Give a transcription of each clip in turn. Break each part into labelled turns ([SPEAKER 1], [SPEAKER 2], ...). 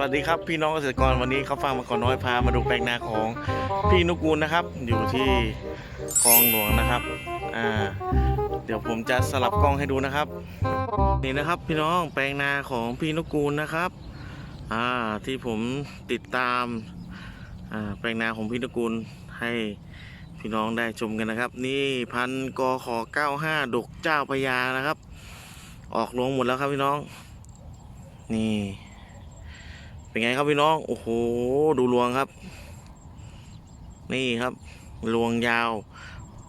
[SPEAKER 1] วัสดีครับพี่น้องเกษตรกรวันนี้เขาฟังมาก่อนน้อยพามาดูแปลงนาของพี่นุกูลนะครับ อยู่ที่คลองหลวงนะครับอ่าเดี๋ยวผมจะสลับกล้องให้ดูนะครับ นี่นะครับพี่น้องแปลงนาของพี่นุกูลนะครับอ่าที่ผมติดตามอ่าแปลงนาของพี่นุกูลให้พี่น้องได้ชมกันนะครับ นี่พันกขอ95ดกเจ้าพญานะครับ ออกลงหมดแล้วครับพี่น้อง นี่ เป็นไงครับพี่น้อง โอ้โห ดูรวงครับ นี่ครับ รวงยาว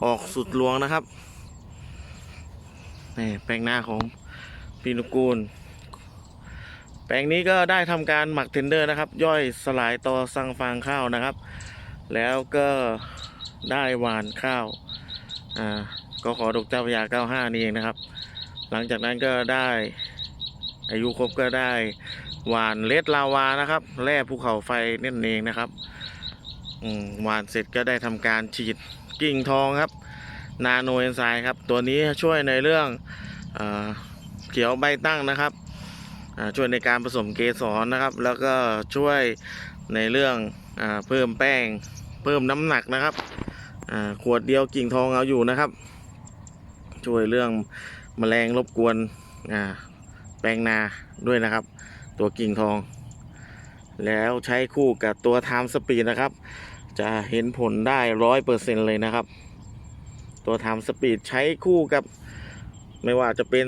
[SPEAKER 1] ออกสุดรวงนะครับ นี่แปลงหน้าของพี่นุกูล แปลงนี้ก็ได้ทำการหมักเทนเดอร์นะครับ ย่อยสลายต่อสั่งฟางข้าวนะครับ แล้วก็ได้หวานข้าว อ่า ก็ขอดกเจ้าพยา 95 นี่เองนะครับ หลังจากนั้นก็ได้อายุครบก็ได้ หวานเลดลาวานะครับ แร่ภูเขาไฟนั่นเองนะครับหวานเสร็จก็ได้ทำการฉีดกิ่งทองครับ นาโนเอนไซม์ครับ ตัวนี้ช่วยในเรื่องอเขียวใบตั้งนะครับ ช่วยในการผสมเกสรนะครับ แล้วก็ช่วยในเรื่องอเพิ่มแป้ง เพิ่มน้ำหนักนะครับขวดเดียวกิ่งทองเอาอยู่นะครับ ช่วยเรื่องแมลงรบกวนแปลงนาด้วยนะครับ ตัวกิ่งทอง แล้วใช้คู่กับตัวไทม์สปีดนะครับ จะเห็นผลได้ร้อยเปอร์เซ็นเลยนะครับ ตัวไทม์สปีดใช้คู่กับ ไม่ว่าจะเป็น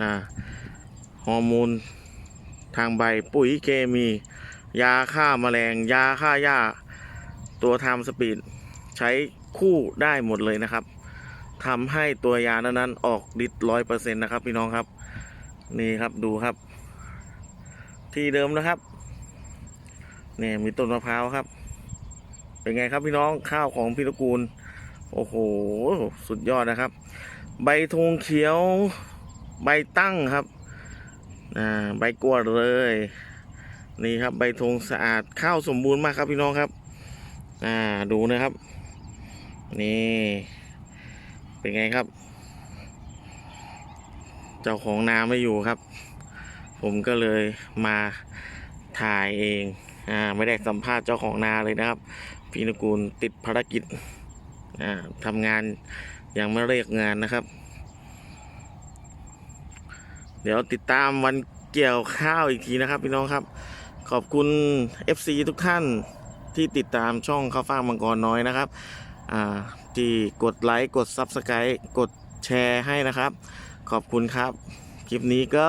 [SPEAKER 1] อ่าฮอร์โมนทางใบปุ๋ยเคมี ยาฆ่าแมลง ยาฆ่าหญ้า ตัวไทม์สปีดใช้คู่ได้หมดเลยนะครับทำให้ตัวยานั้นๆออกฤทธิ์ร้อยเปอร์เซ็นต์นะครับ พี่น้องครับ นี่ครับดูครับ ที่เดิมนะครับเนี่ยมีต้นมะพร้าวครับ เป็นไงครับพี่น้องข้าวของพี่ตระกูล โอ้โห สุดยอดนะครับ ใบธงเขียว ใบตั้งครับอ่าใบกวดเลย นี่ครับใบธงสะอาดข้าวสมบูรณ์มากครับพี่น้องครับอ่าดูนะครับ นี่ เป็นไงครับ เจ้าของนาไม่อยู่ครับ ผมก็เลยมาถ่ายเองอ่าไม่ได้สัมภาษณ์เจ้าของนาเลยนะครับ พี่นกูลติดภารกิจอ่าทำงานยังไม่เรียกงานนะครับ เดี๋ยวติดตามวันเกี่ยวข้าวอีกทีนะครับพี่น้องครับ ขอบคุณ FC ทุกท่านที่ติดตามช่องข้าวฟ่างมังกรน้อยนะครับอ่าที่กดไลค์กด Subscribe กดแชร์ให้นะครับ ขอบคุณครับ คลิปนี้ก็